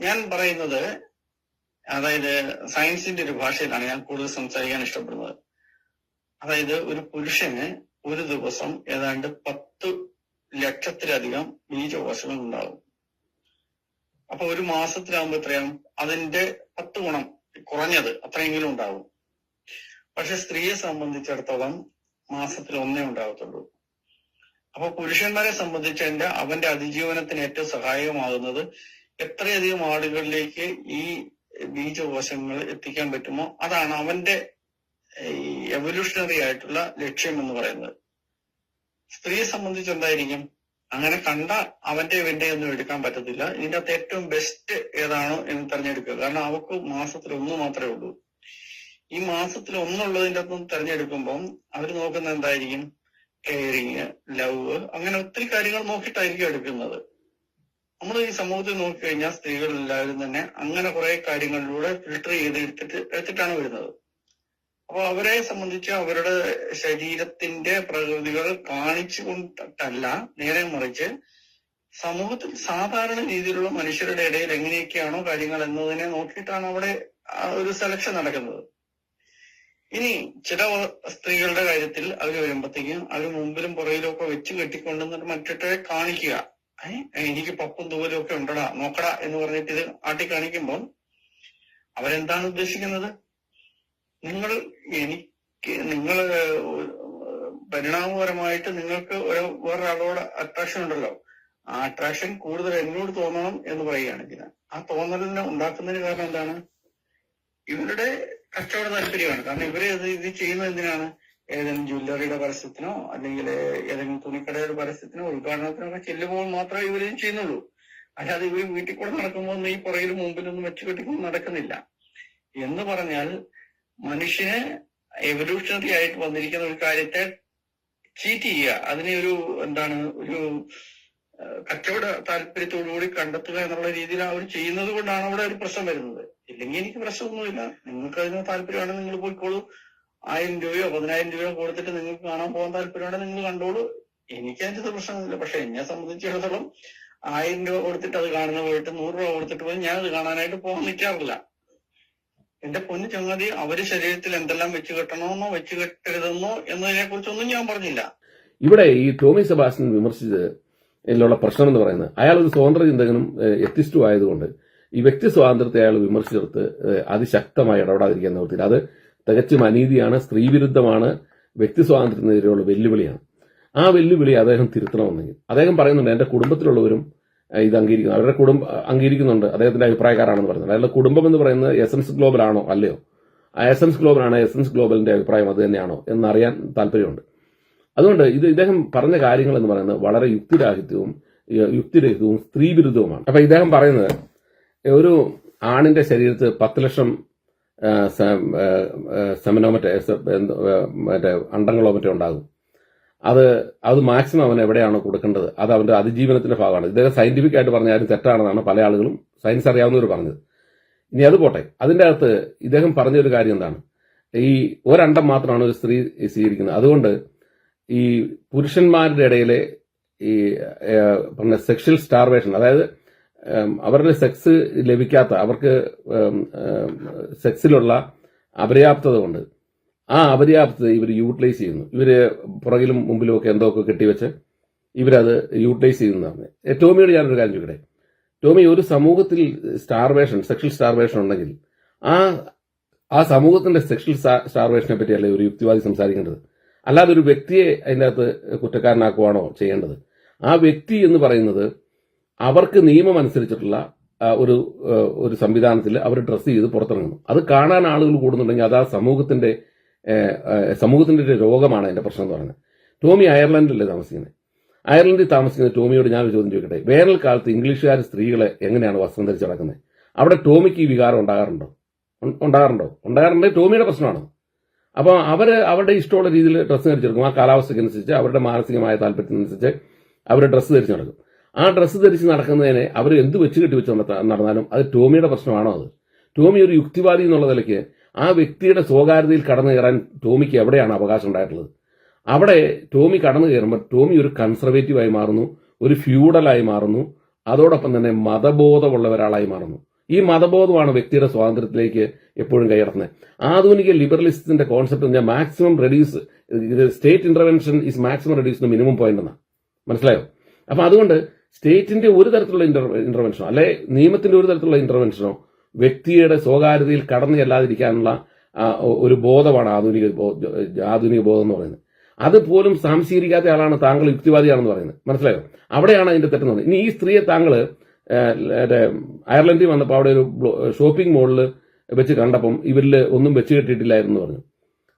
ഞാൻ പറയുന്നത് അതായത് സയൻസിന്റെ ഒരു ഭാഷയിലാണ് ഞാൻ കൂടുതൽ സംസാരിക്കാൻ ഇഷ്ടപ്പെടുന്നത്. അതായത് ഒരു പുരുഷന് ഒരു ദിവസം ഏതാണ്ട് പത്ത് ലക്ഷത്തിലധികം ബീജകോശങ്ങൾ ഉണ്ടാവും. അപ്പൊ ഒരു മാസത്തിലാകുമ്പോ എത്രയാവും? അതിന്റെ പത്ത് ഗുണം കുറഞ്ഞത് അത്രയെങ്കിലും ഉണ്ടാവും. പക്ഷെ സ്ത്രീയെ സംബന്ധിച്ചിടത്തോളം മാസത്തിൽ ഒന്നേ ഉണ്ടാകത്തുള്ളൂ അപ്പൊ പുരുഷന്മാരെ സംബന്ധിച്ച് അവന്റെ അതിജീവനത്തിന് ഏറ്റവും സഹായകമാകുന്നത് എത്രയധികം ആളുകളിലേക്ക് ഈ ബീജകോശങ്ങൾ എത്തിക്കാൻ പറ്റുമോ? അതാണ് അവന്റെ എവല്യൂഷണറി ആയിട്ടുള്ള ലക്ഷ്യം എന്ന് പറയുന്നത്. സ്ത്രീയെ സംബന്ധിച്ച് എന്തായിരിക്കും? അങ്ങനെ കണ്ട അവന്റെ ഇവന്റെ ഒന്നും എടുക്കാൻ പറ്റത്തില്ല. ഇതിന്റെ അകത്ത് ഏറ്റവും ബെസ്റ്റ് ഏതാണോ എന്ന് തെരഞ്ഞെടുക്കുക. കാരണം അവക്ക് മാസത്തിൽ ഒന്ന് മാത്രമേ ഉള്ളൂ. ഈ മാസത്തിൽ ഒന്നുള്ളതിന്റെ അകത്ത് തെരഞ്ഞെടുക്കുമ്പം അവർ നോക്കുന്നത് എന്തായിരിക്കും? കെയറിങ് ലവ് അങ്ങനെ ഒത്തിരി കാര്യങ്ങൾ നോക്കിയിട്ടായിരിക്കും എടുക്കുന്നത്. നമ്മൾ ഈ സമൂഹത്തിൽ നോക്കിക്കഴിഞ്ഞാൽ സ്ത്രീകൾ എല്ലാവരും തന്നെ അങ്ങനെ കുറെ കാര്യങ്ങളിലൂടെ ഫിൽട്ടർ ചെയ്ത് എടുത്തിട്ട് എടുത്തിട്ടാണ് വരുന്നത്. അപ്പൊ അവരെ സംബന്ധിച്ച് അവരുടെ ശരീരത്തിന്റെ പ്രകൃതികൾ കാണിച്ചു കൊണ്ടിട്ടല്ല നേരെ മറിച്ച് സമൂഹത്തിൽ സാധാരണ രീതിയിലുള്ള മനുഷ്യരുടെ ഇടയിൽ എങ്ങനെയൊക്കെയാണോ കാര്യങ്ങൾ എന്നതിനെ നോക്കിയിട്ടാണ് അവിടെ ഒരു സെലക്ഷൻ നടക്കുന്നത്. ഇനി ചില സ്ത്രീകളുടെ കാര്യത്തിൽ അവർ വരുമ്പോഴത്തേക്കും അവർ മുമ്പിലും പുറയിലും ഒക്കെ വെച്ച് കെട്ടിക്കൊണ്ടുവന്നിട്ട് മറ്റിട്ട് കാണിക്കുക. എനിക്ക് പപ്പും തൂവലും ഒക്കെ ഉണ്ടടാ നോക്കടാ എന്ന് പറഞ്ഞിട്ട് ഇത് ആട്ടി കാണിക്കുമ്പോൾ അവരെന്താണ് ഉദ്ദേശിക്കുന്നത്? നിങ്ങൾ എനിക്ക് നിങ്ങൾ പരിണാമപരമായിട്ട് നിങ്ങൾക്ക് ഒരു വേറൊരാളോട് അട്രാക്ഷൻ ഉണ്ടല്ലോ. ആ അട്രാക്ഷൻ കൂടുതൽ എന്നോട് തോന്നണം എന്ന് പറയുകയാണ് ഇതിന് ആ തോന്നലിനെ ഉണ്ടാക്കുന്നതിന് കാരണം എന്താണ്? ഇവരുടെ കച്ചവട താല്പര്യമാണ്. കാരണം ഇവരെ ഇത് ഇത് ചെയ്യുന്നത് എന്തിനാണ്? ഏതെങ്കിലും ജ്വല്ലറിയുടെ പരസ്യത്തിനോ അല്ലെങ്കിൽ ഏതെങ്കിലും തുണിക്കടയുടെ പരസ്യത്തിനോ ഉദ്ഘാടനത്തിനോ ഒക്കെ ചെല്ലുമ്പോൾ മാത്രമേ ഇവരും ചെയ്യുന്നുള്ളൂ. അല്ലാതെ ഇവർ വീട്ടിൽ കൂടെ നടക്കുമ്പോൾ ഈ പുറകിലും മുമ്പിലൊന്നും വെച്ച് കെട്ടിക്കൊണ്ട് നടക്കുന്നില്ല. എന്ന് പറഞ്ഞാൽ മനുഷ്യന് എവല്യൂഷണറി ആയിട്ട് വന്നിരിക്കുന്ന ഒരു കാര്യത്തെ ചീറ്റ് ചെയ്യുക. അതിനെ ഒരു എന്താണ് ഒരു കച്ചവട താല്പര്യത്തോടുകൂടി കണ്ടെത്തുക എന്നുള്ള രീതിയിൽ അവർ ചെയ്യുന്നത് കൊണ്ടാണ് അവിടെ ഒരു പ്രശ്നം വരുന്നത്. ഇല്ലെങ്കിൽ എനിക്ക് പ്രശ്നമൊന്നുമില്ല. നിങ്ങൾക്ക് അതിന് താല്പര്യമാണെങ്കിൽ നിങ്ങൾ പോയിക്കോളൂ. ആയിരം രൂപയോ പതിനായിരം രൂപയോ കൊടുത്തിട്ട് നിങ്ങൾക്ക് കാണാൻ പോകാൻ താല്പര്യമുണ്ടെങ്കിൽ നിങ്ങൾ കണ്ടോളൂ. എനിക്ക് അതിന്റെ പ്രശ്നമൊന്നുമില്ല. പക്ഷെ എന്നെ സംബന്ധിച്ചിടത്തോളം ആയിരം രൂപ കൊടുത്തിട്ട് അത് കാണുന്ന പോയിട്ട് നൂറ് രൂപ കൊടുത്തിട്ട് പോയി ഞാൻ അത് കാണാനായിട്ട് പോകാൻ നിൽക്കാറില്ല. എന്റെ പൊന്നു ചങ്ങാതി അവർ ശരീരത്തിൽ എന്തെല്ലാം വെച്ച് കെട്ടണമെന്നോ വെച്ച് കെട്ടരുതെന്നോ എന്നതിനെ കുറിച്ചൊന്നും ഞാൻ പറഞ്ഞില്ല. ഇവിടെ ഈ ടോമി സെബാസ്റ്റ്യൻ വിമർശിച്ചത് ഇതിലുള്ള പ്രശ്നം എന്ന് പറയുന്നത് അയാൾ ഒരു സ്വതന്ത്ര ചിന്തകനും എത്തിസ്റ്റും ആയതുകൊണ്ട് ഈ വ്യക്തി സ്വാതന്ത്ര്യത്തെ അയാൾ വിമർശിച്ചെടുത്ത് അതിശക്തമായി ഇടപെടാതിരിക്കാൻ നിർത്തിയില്ല അത് തികച്ചും അനീതിയാണ് സ്ത്രീവിരുദ്ധമാണ് വ്യക്തി സ്വാതന്ത്ര്യത്തിനെതിരെയുള്ള വെല്ലുവിളിയാണ്. ആ വെല്ലുവിളി അദ്ദേഹം തിരുത്തണമെന്നെങ്കിൽ. അദ്ദേഹം പറയുന്നുണ്ട് എന്റെ കുടുംബത്തിലുള്ളവരും ഇത് അംഗീകരിക്കുന്നു. അവരുടെ കുടുംബം അംഗീകരിക്കുന്നുണ്ട്. അദ്ദേഹത്തിന്റെ അഭിപ്രായക്കാരാണെന്ന് പറയുന്നത് അയാളുടെ കുടുംബം എന്ന് പറയുന്നത് എസൻസ് ഗ്ലോബൽ ആണോ? അല്ലയോ? എസൻസ് ഗ്ലോബൽ ആണ് എസൻസ് ഗ്ലോബലിന്റെ അഭിപ്രായം. അത് തന്നെയാണോ? എന്നറിയാൻ താല്പര്യമുണ്ട്. അതുകൊണ്ട് ഇത് ഇദ്ദേഹം പറഞ്ഞ കാര്യങ്ങൾ എന്ന് പറയുന്നത് വളരെ യുക്തിരാഹിത്യവും യുക്തിരഹിതവും സ്ത്രീവിരുദ്ധവുമാണ്. അപ്പൊ ഇദ്ദേഹം പറയുന്നത് ഒരു ആണിന്റെ ശരീരത്ത് പത്ത് ലക്ഷം സെമനോ മറ്റേ മറ്റേ അണ്ടങ്ങളോ മറ്റോ ഉണ്ടാകും. അത് അത് മാക്സിമം അവൻ എവിടെയാണോ കൊടുക്കേണ്ടത്. അത് അവന്റെ അതിജീവനത്തിന്റെ ഭാഗമാണ്. ഇദ്ദേഹം സയന്റിഫിക് ആയിട്ട് പറഞ്ഞാലും തെറ്റാണെന്നാണ് പല ആളുകളും സയൻസ് അറിയാവുന്നവർ പറഞ്ഞത്. ഇനി അത് പോട്ടെ. അതിന്റെ അകത്ത് ഇദ്ദേഹം പറഞ്ഞൊരു കാര്യം എന്താണ്? ഈ ഒരണ്ടം മാത്രമാണ് ഒരു സ്ത്രീ സ്വീകരിക്കുന്നത്. അതുകൊണ്ട് ഈ പുരുഷന്മാരുടെ ഇടയിലെ ഈ പറഞ്ഞ സെക്ഷൽ സ്റ്റാർവേഷൻ അതായത് അവരുടെ സെക്സ് ലഭിക്കാത്ത അവർക്ക് സെക്സിലുള്ള അപര്യാപ്തത കൊണ്ട് ആ അപര്യാപ്തത ഇവർ യൂട്ടിലൈസ് ചെയ്യുന്നു. ഇവർ പുറകിലും മുമ്പിലും ഒക്കെ എന്തോ ഒക്കെ കെട്ടിവെച്ച് ഇവരത് യൂട്ടിലൈസ് ചെയ്യുന്നതാണ്. ടോമിയോട് ഞാനൊരു കാര്യം ചോദിക്കട്ടെ? ടോമി ഒരു സമൂഹത്തിൽ സ്റ്റാർവേഷൻ സെക്ഷൽ സ്റ്റാർവേഷൻ ഉണ്ടെങ്കിൽ ആ ആ സമൂഹത്തിന്റെ സെക്ഷൽ സ്റ്റാർവേഷനെ പറ്റിയല്ലേ ഒരു യുക്തിവാദി സംസാരിക്കേണ്ടത്? അല്ലാതെ ഒരു വ്യക്തിയെ അതിന്റെ അകത്ത് കുറ്റക്കാരനാക്കുവാണോ ചെയ്യേണ്ടത്? ആ വ്യക്തി എന്ന് പറയുന്നത് അവർക്ക് നിയമം അനുസരിച്ചിട്ടുള്ള ഒരു ഒരു സംവിധാനത്തിൽ അവർ ഡ്രസ്സ് ചെയ്ത് പുറത്തിറങ്ങുന്നു. അത് കാണാൻ ആളുകൾ കൂടുന്നുണ്ടെങ്കിൽ അത് ആ സമൂഹത്തിന്റെ സമൂഹത്തിന്റെ ഒരു രോഗമാണ് എന്റെ പ്രശ്നം എന്ന് പറയുന്നത്. ടോമി അയർലൻഡിലല്ലേ താമസിക്കുന്നത്? അയർലൻഡിൽ താമസിക്കുന്ന ടോമിയോട് ഞാനൊരു ചോദ്യം ചോദിക്കട്ടെ? വേനൽക്കാലത്ത് ഇംഗ്ലീഷുകാർ സ്ത്രീകളെ എങ്ങനെയാണ് വസ്ത്രം ധരിച്ച് നടക്കുന്നത്? അവിടെ ടോമിക്ക് ഈ വികാരം ഉണ്ടാകാറുണ്ടോ? ഉണ്ടാകാറുണ്ടോ? ഉണ്ടാകാറുണ്ടെങ്കിൽ ടോമിയുടെ പ്രശ്നമാണ്. അപ്പോൾ അവർ അവരുടെ ഇഷ്ടമുള്ള രീതിയിൽ ഡ്രസ്സ് ധരിച്ചെടുക്കും. ആ കാലാവസ്ഥയ്ക്കനുസരിച്ച് അവരുടെ മാനസികമായ താല്പര്യത്തിനനുസരിച്ച് അവർ ഡ്രസ്സ് ധരിച്ചു നടക്കും. ആ ഡ്രസ്സ് ധരിച്ച് നടക്കുന്നതിനെ അവർ എന്ത് വെച്ച് കെട്ടി വെച്ച് നടന്നാലും അത് ടോമിയുടെ പ്രശ്നമാണോ അത്? ടോമി ഒരു യുക്തിവാദി എന്നുള്ള നിലയ്ക്ക് ആ വ്യക്തിയുടെ സ്വകാര്യതയിൽ കടന്നു കയറാൻ ടോമിക്ക് എവിടെയാണ് അവകാശം ഉണ്ടായിട്ടുള്ളത്? അവിടെ ടോമി കടന്നു കയറുമ്പോൾ ടോമി ഒരു കൺസർവേറ്റീവായി മാറുന്നു ഒരു ഫ്യൂഡലായി മാറുന്നു അതോടൊപ്പം തന്നെ മതബോധമുള്ള ഒരാളായി മാറുന്നു. ഈ മതബോധമാണ് വ്യക്തിയുടെ സ്വാതന്ത്ര്യത്തിലേക്ക് എപ്പോഴും കയറുന്നത് ആധുനിക ലിബറലിസത്തിന്റെ കോൺസെപ്റ്റ് ഞാൻ maximum reduce state intervention is maximum reduce minimum point എന്നാണ് മനസ്സിലായോ? അപ്പൊ അതുകൊണ്ട് സ്റ്റേറ്റിന്റെ ഒരു തരത്തിലുള്ള ഇന്റർവെൻഷനോ അല്ലെ? നിയമത്തിന്റെ ഒരു തരത്തിലുള്ള ഇന്റർവെൻഷനോ വ്യക്തിയുടെ സ്വകാര്യതയിൽ കടന്നു ചെല്ലാതിരിക്കാനുള്ള ഒരു ബോധമാണ് ആധുനിക ആധുനിക ബോധം എന്ന് പറയുന്നത്. അതുപോലും സംശീകരിക്കാത്ത ആളാണ് താങ്കൾ യുക്തിവാദിയാണെന്ന് പറയുന്നത്. മനസ്സിലായോ? അവിടെയാണ് അതിന്റെ തെറ്റെന്ന് പറയുന്നത്. ഇനി ഈ സ്ത്രീയെ താങ്കൾ അയർലൻഡിൽ വന്നപ്പോൾ അവിടെ ഒരു ഷോപ്പിംഗ് മോളിൽ വെച്ച് കണ്ടപ്പം ഇവരിൽ ഒന്നും വെച്ച് കെട്ടിയിട്ടില്ലായിരുന്നു പറഞ്ഞു.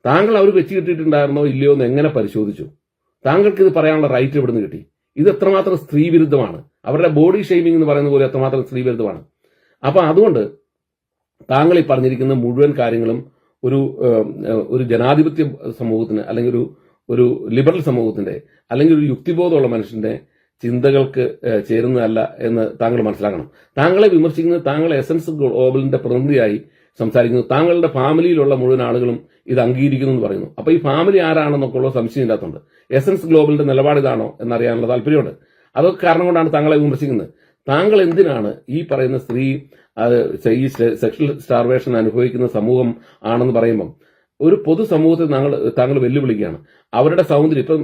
താങ്കൾ അവർ വെച്ച് കെട്ടിയിട്ടുണ്ടായിരുന്നോ ഇല്ലയോ എന്ന് എങ്ങനെ പരിശോധിച്ചു? താങ്കൾക്ക് ഇത് പറയാനുള്ള റൈറ്റ് എവിടുന്ന് കിട്ടി? ഇത് എത്രമാത്രം സ്ത്രീ വിരുദ്ധമാണ് അവരുടെ ബോഡി ഷെയ്മിംഗ് എന്ന് പറയുന്ന പോലെ എത്രമാത്രം സ്ത്രീ വിരുദ്ധമാണ് അപ്പൊ അതുകൊണ്ട് താങ്കൾ ഈ പറഞ്ഞിരിക്കുന്ന മുഴുവൻ കാര്യങ്ങളും ഒരു ഒരു ജനാധിപത്യ സമൂഹത്തിന് അല്ലെങ്കിൽ ഒരു ഒരു ലിബറൽ സമൂഹത്തിന്റെ അല്ലെങ്കിൽ ഒരു യുക്തിബോധമുള്ള മനുഷ്യന്റെ ചിന്തകൾക്ക് ചേരുന്നതല്ല എന്ന് താങ്കൾ മനസ്സിലാക്കണം. താങ്കളെ വിമർശിക്കുന്നത് താങ്കൾ എസൻസ് ഗ്ലോബലിന്റെ പ്രതിനിധിയായി സംസാരിക്കുന്നു. താങ്കളുടെ ഫാമിലിയിലുള്ള മുഴുവൻ ആളുകളും ഇത് അംഗീകരിക്കുന്നു എന്ന് പറയുന്നു. അപ്പൊ ഈ ഫാമിലി ആരാണെന്നൊക്കെ ഉള്ള സംശയം ഇല്ലാത്തതുണ്ട് എസൻസ് ഗ്ലോബലിന്റെ നിലപാട് ഇതാണോ എന്നറിയാനുള്ള താല്പര്യമുണ്ട്. അതൊക്കെ കാരണം കൊണ്ടാണ് താങ്കളെ വിമർശിക്കുന്നത്. താങ്കൾ എന്തിനാണ് ഈ പറയുന്ന സ്ത്രീ ഈ സെക്ഷൽ സ്റ്റാർവേഷൻ അനുഭവിക്കുന്ന സമൂഹം ആണെന്ന് പറയുമ്പം ഒരു പൊതുസമൂഹത്തെ താങ്കൾ താങ്കൾ വെല്ലുവിളിക്കുകയാണ്. അവരുടെ സൗന്ദര്യം ഇപ്പം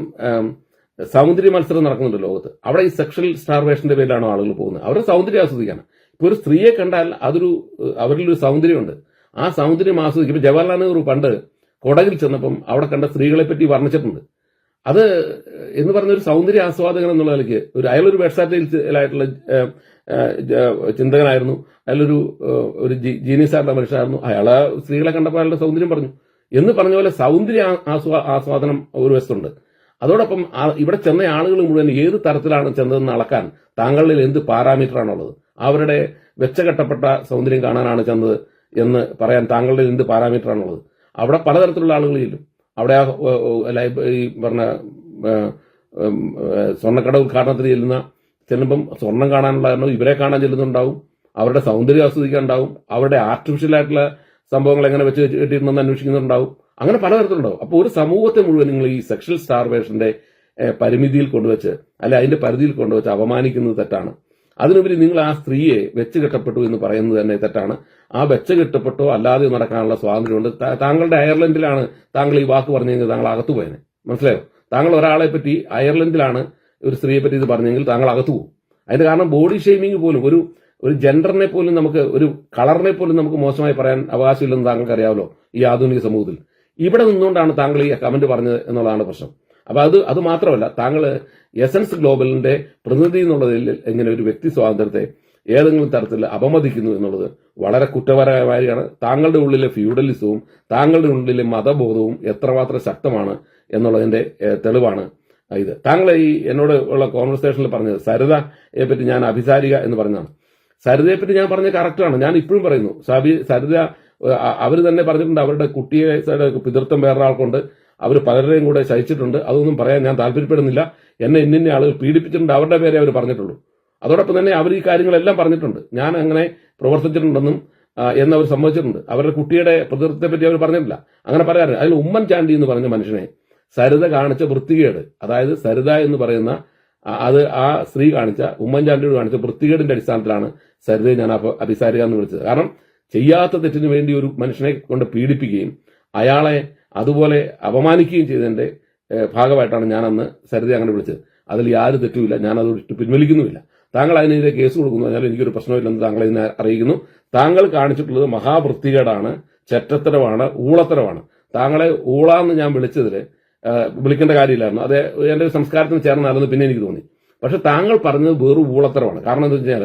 സൗന്ദര്യ മത്സരം നടക്കുന്നുണ്ട് ലോകത്ത്. അവിടെ ഈ സെക്ഷൽ സ്റ്റാർവേഷന്റെ പേരിലാണോ ആളുകൾ പോകുന്നത്? അവരുടെ സൗന്ദര്യം ആസ്വദിക്കാണ് ഇപ്പൊ ഒരു സ്ത്രീയെ കണ്ടാൽ അതൊരു അവരിലൊരു സൗന്ദര്യമുണ്ട്. ആ സൗന്ദര്യം ആസ്വദിക്കും. ജവഹർലാൽ നെഹ്റു പണ്ട് കൊടകിൽ ചെന്നപ്പം അവിടെ കണ്ട സ്ത്രീകളെ പറ്റി വർണിച്ചിട്ടുണ്ട്. അത് എന്ന് പറഞ്ഞ ഒരു സൗന്ദര്യ ആസ്വാദകൻ എന്നുള്ള നിലയ്ക്ക് ഒരു അയാളൊരു വെർസാറ്റൈലായിട്ടുള്ള ചിന്തകനായിരുന്നു. അയാളൊരു ഒരു ജീനിയസ് ആയിട്ടുള്ള മനുഷ്യനായിരുന്നു. അയാൾ സ്ത്രീകളെ കണ്ടപ്പോൾ അയാളുടെ സൗന്ദര്യം പറഞ്ഞു. എന്ന് പറഞ്ഞ പോലെ സൗന്ദര്യ ആസ്വാ ആസ്വാദനം ഒരു വശത്തുണ്ട്. അതോടൊപ്പം ഇവിടെ ചെന്ന ആളുകൾ മുഴുവൻ ഏത് തരത്തിലാണ് ചെന്നതെന്ന് അളക്കാൻ താങ്കളിൽ എന്ത് പാരാമീറ്റർ ആണുള്ളത് അവരുടെ വെച്ചകെട്ടപ്പെട്ട സൗന്ദര്യം കാണാനാണ് ചെന്നത് എന്ന് പറയാൻ താങ്കളുടെ എന്ത് പാരാമീറ്റർ ആണുള്ളത് അവിടെ പലതരത്തിലുള്ള ആളുകൾ ചെല്ലും അവിടെ ആ, ഈ പറഞ്ഞ സ്വർണക്കട ഉദ്ഘാടനത്തിന് ചെല്ലുന്ന ചെല്ലുമ്പം സ്വർണം കാണാനുള്ള ഇവരെ കാണാൻ ചെല്ലുന്നുണ്ടാവും. അവരുടെ സൗന്ദര്യം ആസ്വദിക്കാൻ ഉണ്ടാവും അവരുടെ ആർട്ടിഫിഷ്യൽ ആയിട്ടുള്ള സംഭവങ്ങൾ എങ്ങനെ വെച്ച് കെട്ടിയിട്ടുണ്ടെന്ന് അന്വേഷിക്കുന്നുണ്ടാവും. അങ്ങനെ പലതരത്തിലുണ്ടാവും. അപ്പോൾ ഒരു സമൂഹത്തെ മുഴുവൻ നിങ്ങൾ ഈ സെക്ഷൽ സ്റ്റാർവേഷന്റെ പരിമിതിയിൽ കൊണ്ടുവച്ച് അല്ലെ അതിന്റെ പരിധിയിൽ കൊണ്ടുവച്ച് അപമാനിക്കുന്നത് തെറ്റാണ്. അതിനുപരി നിങ്ങൾ ആ സ്ത്രീയെ വെച്ച് കെട്ടപ്പെട്ടു എന്ന് പറയുന്നത് തന്നെ തെറ്റാണ്. ആ വെച്ച് കെട്ടപ്പെട്ടോ അല്ലാതെ നടക്കാനുള്ള സ്വാതന്ത്ര്യമുണ്ട്. താങ്കളുടെ അയർലൻഡിലാണ് താങ്കൾ ഈ വാക്ക് പറഞ്ഞെങ്കിൽ താങ്കൾ അകത്തു പോയനെ. മനസ്സിലായോ? താങ്കൾ ഒരാളെ പറ്റി അയർലൻഡിലാണ് ഒരു സ്ത്രീയെ പറ്റി ഇത് പറഞ്ഞെങ്കിൽ താങ്കൾ അകത്തു പോകും. അതിന്റെ കാരണം ബോഡി ഷെയ്മിങ് പോലും ഒരു ഒരു ജെൻഡറിനെ പോലും നമുക്ക് ഒരു കളറിനെ പോലും നമുക്ക് മോശമായി പറയാൻ അവകാശമില്ലെന്ന് താങ്കൾക്ക് അറിയാമല്ലോ ഈ ആധുനിക സമൂഹത്തിൽ. ഇവിടെ നിന്നുകൊണ്ടാണ് താങ്കൾ ഈ കമന്റ് പറഞ്ഞത് എന്നുള്ളതാണ് പ്രശ്നം. അപ്പൊ അത് അത് മാത്രമല്ല താങ്കൾ എസൻസ് ഗ്ലോബലിന്റെ പ്രതിനിധി എന്നുള്ളതിൽ എങ്ങനെ ഒരു വ്യക്തി സ്വാതന്ത്ര്യത്തെ ഏതെങ്കിലും തരത്തിൽ അപമതിക്കുന്നു എന്നുള്ളത് വളരെ കുറ്റപരമായാണ് താങ്കളുടെ ഉള്ളിലെ ഫ്യൂഡലിസവും താങ്കളുടെ ഉള്ളിലെ മതബോധവും എത്രമാത്രം ശക്തമാണ് എന്നുള്ളതിന്റെ തെളിവാണ് ഇത്. താങ്കൾ ഈ എന്നോട് ഉള്ള കോൺവെർസേഷനിൽ പറഞ്ഞത് സരിതയെ പറ്റി ഞാൻ അഭിസാരിക എന്ന് പറഞ്ഞതാണ്. സരിതയെ പറ്റി ഞാൻ പറഞ്ഞ കറക്റ്റാണ് ഞാൻ ഇപ്പോഴും പറയുന്നു. സരിത അവർ തന്നെ പറഞ്ഞിട്ടുണ്ട് അവരുടെ കുട്ടിയെ പിതൃത്വം വേറൊരാൾക്കുണ്ട്. അവർ പലരുടെയും കൂടെ ശയിച്ചിട്ടുണ്ട്. അതൊന്നും പറയാൻ ഞാൻ താല്പര്യപ്പെടുന്നില്ല. എന്നെ ഇന്നിന്ന ആളുകൾ പീഡിപ്പിച്ചിട്ടുണ്ട്. അവരുടെ പേരെ അവർ പറഞ്ഞിട്ടുള്ളൂ. അതോടൊപ്പം തന്നെ അവർ ഈ കാര്യങ്ങളെല്ലാം പറഞ്ഞിട്ടുണ്ട്. ഞാൻ അങ്ങനെ പ്രവർത്തിച്ചിട്ടുണ്ടെന്നും എന്നവർ സമ്മതിച്ചിട്ടുണ്ട്. അവരുടെ കുട്ടിയുടെ പ്രതിനിധത്തെ പറ്റി അവർ പറഞ്ഞിട്ടില്ല. അങ്ങനെ പറയാറില്ല. അതിൽ ഉമ്മൻ ചാണ്ടി എന്ന് പറഞ്ഞ മനുഷ്യനെ സരിത കാണിച്ച വൃത്തികേട് അതായത് സരിത എന്ന് പറയുന്ന അത് ആ സ്ത്രീ കാണിച്ച ഉമ്മൻചാണ്ടിയോട് കാണിച്ച വൃത്തികേടിന്റെ അടിസ്ഥാനത്തിലാണ് സരിതയെ ഞാൻ അഭിസാരിക എന്ന് വിളിച്ചത്. കാരണം ചെയ്യാത്ത തെറ്റിന് വേണ്ടി ഒരു മനുഷ്യനെ കൊണ്ട് പീഡിപ്പിക്കുകയും അയാളെ അതുപോലെ അപമാനിക്കുകയും ചെയ്തതിന്റെ ഭാഗമായിട്ടാണ് ഞാൻ അന്ന് സരിത അങ്ങനെ വിളിച്ചത്. അതിൽ യാതൊരു തെറ്റുമില്ല. ഞാൻ അത് ഇട്ട് പിൻവലിക്കുന്നുമില്ല. താങ്കൾ അതിനെതിരെ കേസ് കൊടുക്കുന്നു പറഞ്ഞാൽ എനിക്കൊരു പ്രശ്നമില്ലെന്ന് താങ്കൾ ഇതിനെ അറിയിക്കുന്നു. താങ്കൾ കാണിച്ചിട്ടുള്ളത് മഹാവൃത്തികേടാണ് ചെറ്റത്തരമാണ് ഊളത്തരമാണ്. താങ്കളെ ഊളാന്ന് ഞാൻ വിളിച്ചതിൽ വിളിക്കേണ്ട കാര്യമില്ലായിരുന്നു. അതെ ഒരു സംസ്കാരത്തിന് ചേർന്നാലെന്ന് പിന്നെ എനിക്ക് തോന്നി. പക്ഷെ താങ്കൾ പറഞ്ഞത് വെറും ഊളത്തരമാണ്. കാരണം എന്താ വെച്ചാൽ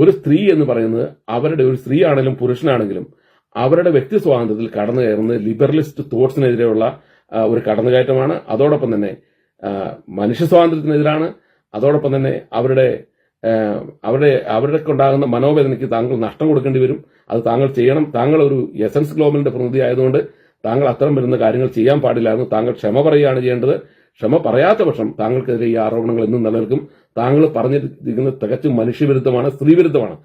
ഒരു സ്ത്രീ എന്ന് പറയുന്നത് അവരുടെ ഒരു സ്ത്രീ ആണെങ്കിലും പുരുഷനാണെങ്കിലും അവരുടെ വ്യക്തി സ്വാതന്ത്ര്യത്തിൽ കടന്നു കയറുന്നത് ലിബറലിസ്റ്റ് തോട്ട്സിനെതിരെയുള്ള ഒരു കടന്നുകയറ്റമാണ്. അതോടൊപ്പം തന്നെ മനുഷ്യ സ്വാതന്ത്ര്യത്തിനെതിരാണ്. അതോടൊപ്പം തന്നെ അവരുടെ അവരുടെ അവരുടെ ഉണ്ടാകുന്ന മനോവേദനയ്ക്ക് താങ്കൾ നഷ്ടം കൊടുക്കേണ്ടി വരും. അത് താങ്കൾ ചെയ്യണം. താങ്കൾ ഒരു എസൻസ് ഗ്ലോബലിന്റെ പ്രതിനിധി ആയതുകൊണ്ട് താങ്കൾ അത്തരം വരുന്ന കാര്യങ്ങൾ ചെയ്യാൻ പാടില്ലായിരുന്നു താങ്കൾ ക്ഷമ പറയുകയാണ് ചെയ്യേണ്ടത്. ക്ഷമ പറയാത്ത പക്ഷം താങ്കൾക്കെതിരെ ഈ ആരോപണങ്ങൾ എന്നും നിലനിൽക്കും. താങ്കൾ പറഞ്ഞിരിക്കുന്നത് തികച്ചും മനുഷ്യവിരുദ്ധമാണ് സ്ത്രീവിരുദ്ധമാണ്.